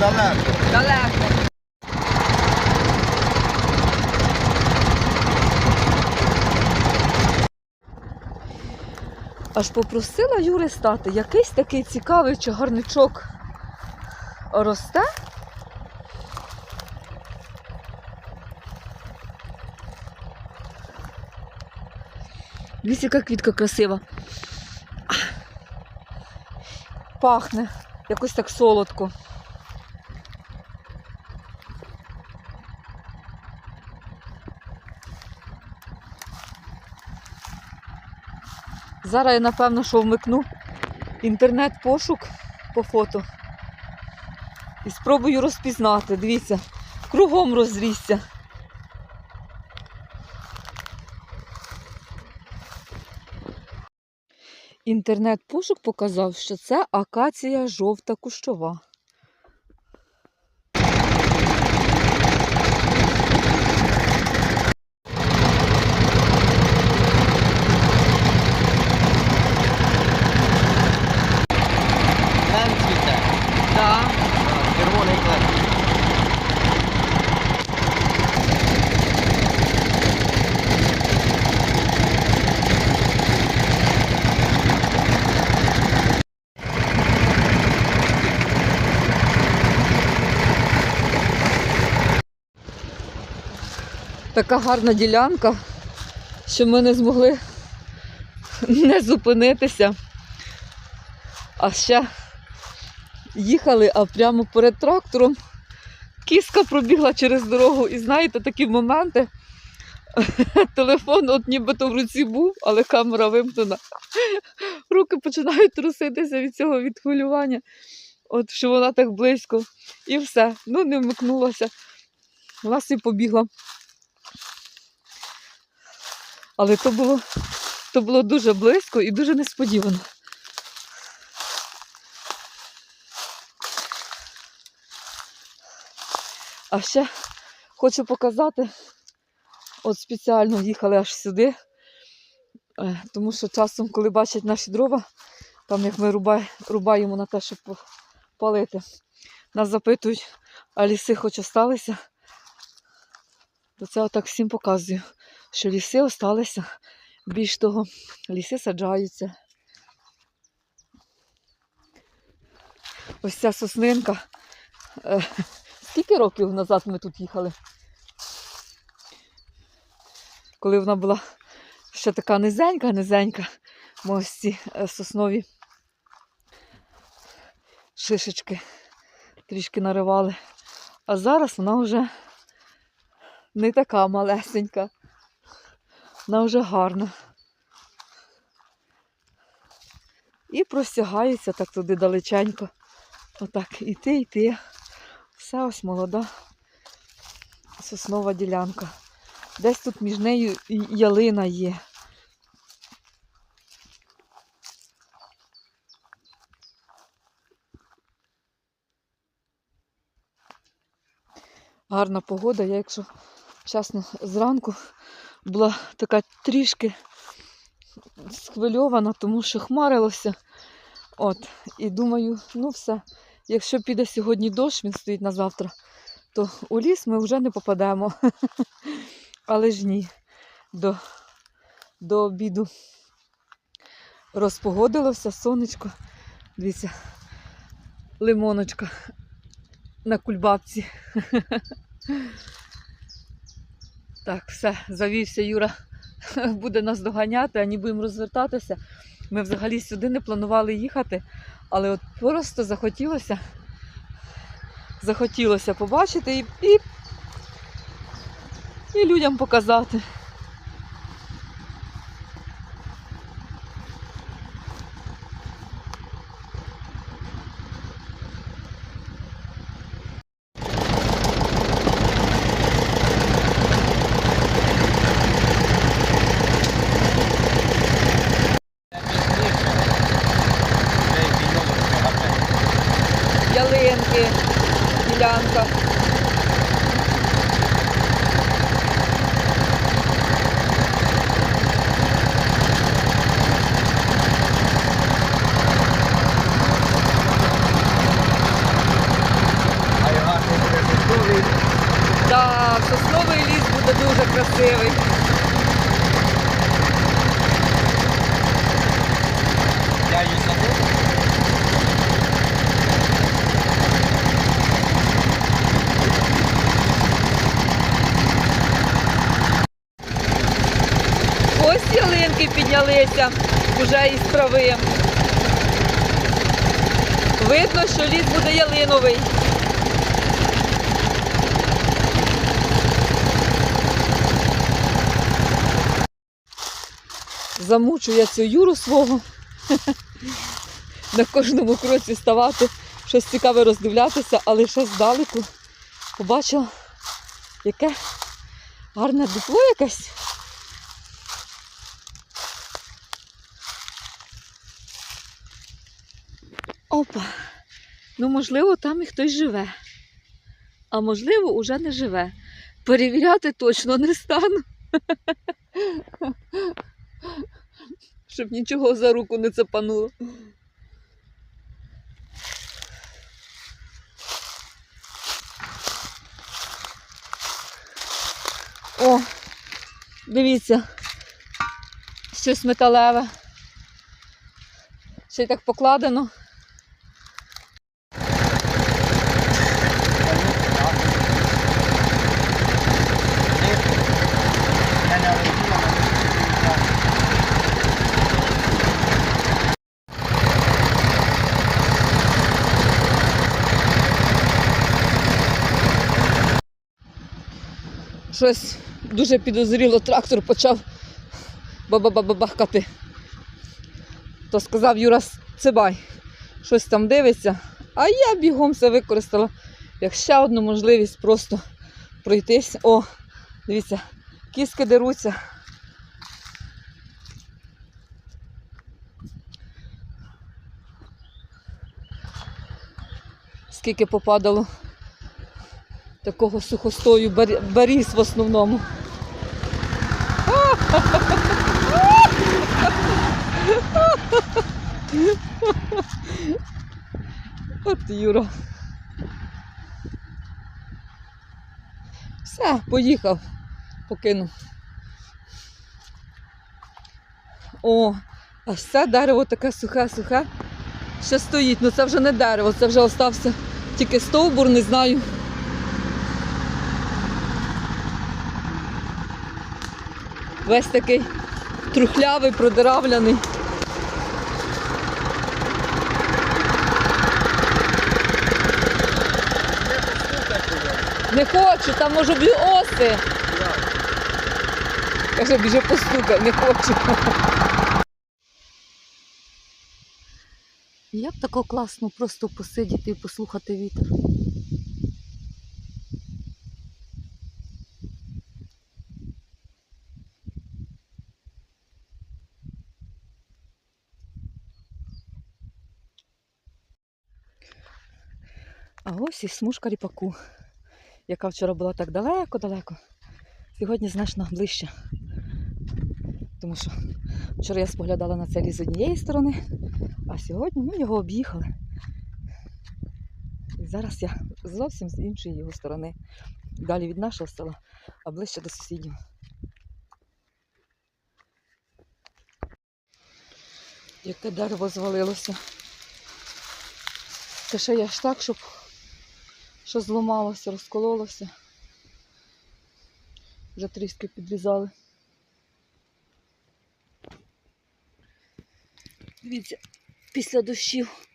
далеко. Далеко. Аж попросила Юри стати. Якийсь такий цікавий чагарничок росте. Дивіться, яка квітка красива. Пахне якось так солодко. Зараз я напевно, що вмикну інтернет-пошук по фото. І спробую розпізнати. Дивіться, кругом розрісся. Інтернет-пошук показав, що це акація жовта кущова. Така гарна ділянка, що ми не змогли не зупинитися. А ще їхали, а прямо перед трактором кіска пробігла через дорогу. І знаєте, такі моменти. Телефон от нібито в руці був, але камера вимкнена. Руки починають труситися від цього від хвилювання. От що вона так близько. І все. Ну, не вмикнулася. Собі побігла. Але то було, то було дуже близько і дуже несподівано. А ще хочу показати, от спеціально їхали аж сюди, е, тому що часом, коли бачать наші дрова, там як ми рубаємо на те, щоб палити, нас запитують, а ліси хоч осталися, то це отак всім показую, що ліси осталися. Більш того, ліси саджаються. Ось ця соснинка. е, Скільки років назад ми тут їхали? Коли вона була ще така низенька, низенька, ми ось ці е, соснові шишечки трішки наривали. А зараз вона вже не така малесенька. Вона вже гарна. І простягається так туди далеченько. Отак іти, йти. Все ось молода соснова ділянка. Десь тут між нею ялина є. Гарна погода. Я, якщо чесно, зранку була така трішки схвильована, тому що хмарилося. От, і думаю, ну все, якщо піде сьогодні дощ, він стоїть на завтра, то у ліс ми вже не попадемо. Але ж ні, до, до обіду розпогодилося сонечко. Дивіться, лимоночка на кульбабці. Так, все, завівся Юра, буде нас доганяти, а ні будемо розвертатися. Ми взагалі сюди не планували їхати, але от просто захотілося, захотілося побачити і, і, і людям показати. ялинки, ділянка. красивий. Я її садив. Ось піднялися вже із трави. Видно, що ліс буде ялиновий. Замучу я цю юру свого. На кожному кроці ставати, щось цікаве роздивлятися, але ще здалеку побачила, яке гарне дупло якесь. Опа. Ну, можливо, там і хтось живе. А можливо, уже не живе. Перевіряти точно не стану. Щоб нічого за руку не цепануло. О, дивіться, щось металеве. Ще й так покладено. Я не оригінал, Щось дуже підозріло трактор почав бабабабахкати. То сказав Юра Цибай, щось там дивиться, а я бігом це використала як ще одну можливість просто пройтись. О, дивіться, кіски деруться. Скільки попадало такого сухостою баріс в основному. От Юра. Все, поїхав, покинув. О, а все дерево таке сухе-сухе. Ще стоїть, ну це вже не дерево, це вже остався тільки стовбур, не знаю. Весь такий трухлявий, продиравляний. Не хочу, там може бути оси. Каже, біжи постукай, не хочу. Як тако класно просто посидіти і послухати вітер. А ось і смужка ріпаку, яка вчора була так далеко-далеко. Сьогодні значно ближче. Тому що вчора я споглядала на цей ліс з однієї сторони, а сьогодні ми його об'їхали. І зараз я зовсім з іншої його сторони. Далі від нашого села, а ближче до сусідів. Яке дерево звалилося. Та ще я ж так, щоб що зламалося, розкололося. Вже трішки підрізали. Дивіться, після дощів,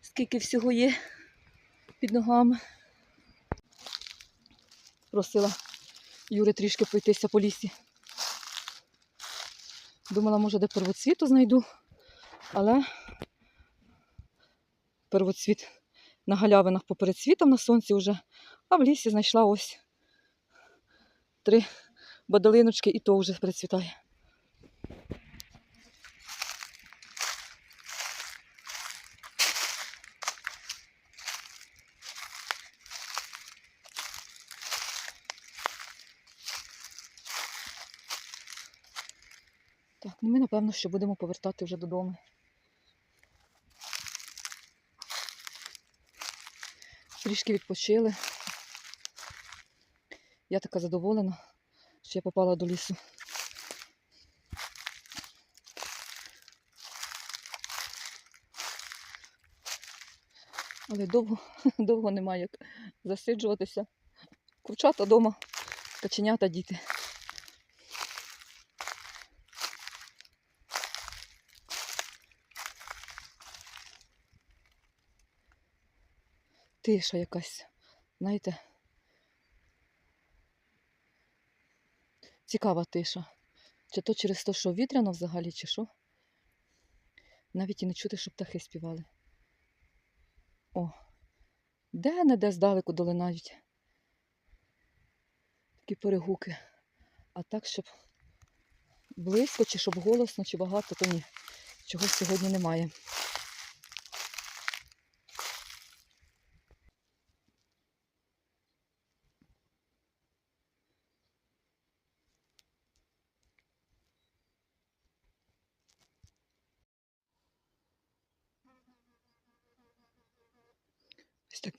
скільки всього є під ногами. Просила Юри трішки пройтися по лісі. Думала, може, де первоцвіту знайду, але первоцвіт на галявинах поперед світом на сонці вже, а в лісі знайшла ось три бадалиночки і то вже перецвітає. Так, ну ми напевно, що будемо повертати вже додому. Трішки відпочили. Я така задоволена. що я попала до лісу. Але довго, довго немає як засиджуватися. Курчата вдома, каченята діти. Тиша якась, знаєте. Цікава тиша. Чи то через те, що вітряно взагалі, чи що? Навіть і не чути, щоб птахи співали. О, де-не-де здалеку долинають такі перегуки. А так, щоб близько, чи щоб голосно, чи багато, то ні. Чогось сьогодні немає.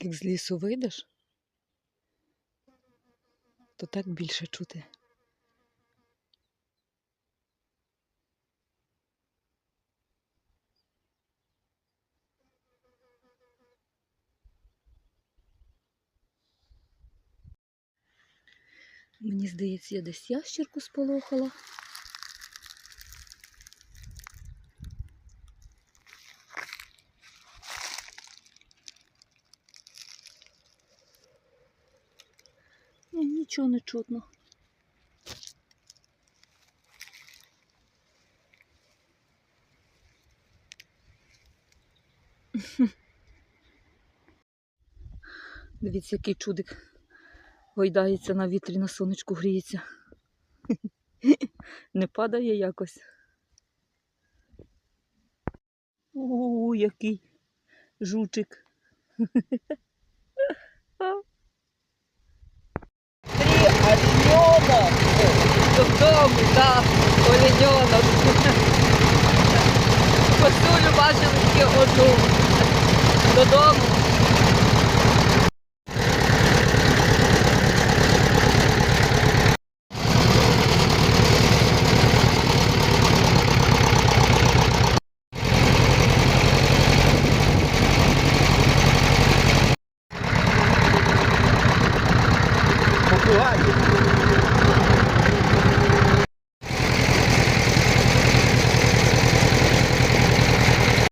Як з лісу вийдеш, то так більше чути. Мені здається, я десь ящірку сполохала. Ні, нічого не чутно. Дивіться, який чудик гойдається на вітрі, на сонечку гріється. Не падає якось. О, який жучик. Три олененок. Додому, так, оленьонок. Косулю бачили тільки одну. Додому.